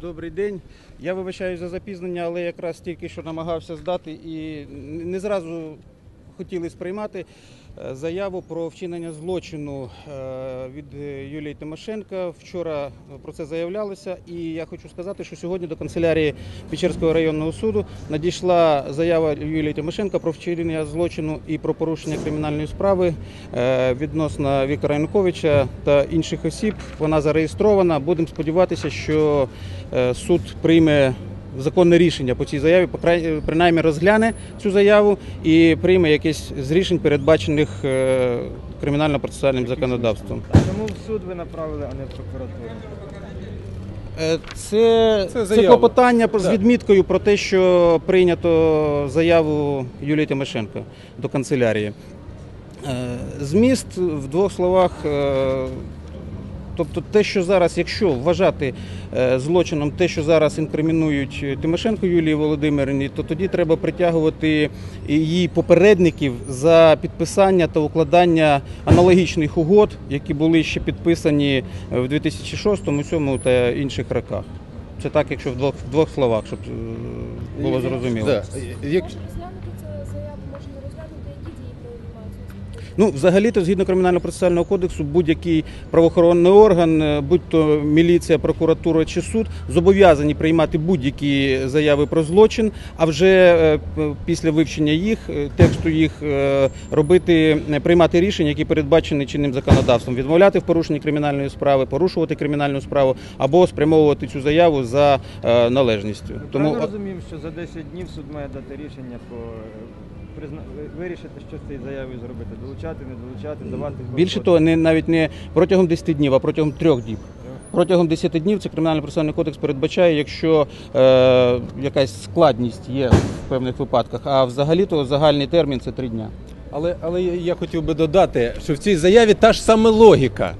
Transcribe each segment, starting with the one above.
Добрий день. Я вибачаю за запізнення, але якраз тільки що намагався здати і не зразу хотіли сприймати е, заяву про вчинення злочину е, від е, Юлії Тимошенко. Вчора про це заявлялося, і я хочу сказати, що сьогодні до канцелярії Печерського районного суду надійшла заява Юлії Тимошенко про вчинення злочину і про порушення кримінальної справи відносно Віктора Януковича та інших осіб. Вона зареєстрована. Будемо сподіватися, що суд прийме законне рішення по цій заяві, принаймні розгляне цю заяву і прийме якесь з рішень, передбачених е, кримінально-процесуальним законодавством. А чому в суд ви направили, а не в прокуратуру? Е, Це, Це це, клопотання з відміткою про те, що прийнято заяву Юлії Тимошенко до канцелярії. Е, Зміст в двох словах. Е, Тобто те, що зараз, якщо вважати е, злочином те, що зараз інкримінують Тимошенко Юлії Володимирівні, то тоді треба притягувати її попередників за підписання та укладання аналогічних угод, які були ще підписані е, в 2006, 2007 та інших роках. Це так, якщо в двох, в двох словах, щоб е, було зрозуміло. Да. Як... Як... Може розглянути це заяву, може не розглянути, які дії приймаються? Ну, взагалі-то, згідно кримінально-процесуального кодексу, будь-який правоохоронний орган, е, будь-то міліція, прокуратура чи суд, зобов'язані приймати будь-які заяви про злочин, а вже е, після вивчення їх, е, тексту їх е, робити, е, приймати рішення, які передбачені чинним законодавством, відмовляти в порушенні кримінальної справи, порушувати кримінальну справу або спрямовувати цю заяву за е, належністю. Ми Тому розуміємо, що за 10 днів суд має дати рішення по призна... вирішити, що з цією заявою зробити. Долучати, не долучати, давати. Більше того, не навіть не протягом 10 днів, а протягом трьох діб. Протягом 10 днів це кримінально процесуальний кодекс передбачає, якщо е, якась складність є в певних випадках, а взагалі то загальний термін це 3 дня. Але, але я я хотів би додати, що в цій заяві та ж саме логіка.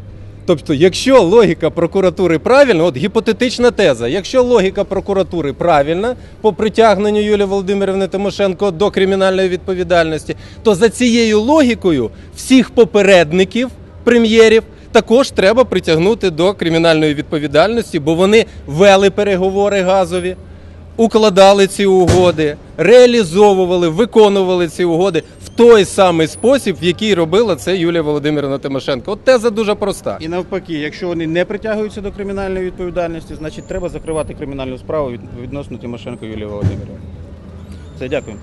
Тобто, якщо логіка прокуратури правильна, от гіпотетична теза, якщо логіка прокуратури правильна по притягненню Юлії Володимирівни Тимошенко до кримінальної відповідальності, то за цією логікою всіх попередників прем'єрів також треба притягнути до кримінальної відповідальності, бо вони вели переговори газові, укладали ці угоди, реалізовували, виконували ці угоди в той самий спосіб, в який робила це Юлія Володимирівна Тимошенко. От теза дуже проста. І навпаки, якщо вони не притягуються до кримінальної відповідальності, значить треба закривати кримінальну справу відносно Тимошенко Юлії Володимирівни. Все, дякую.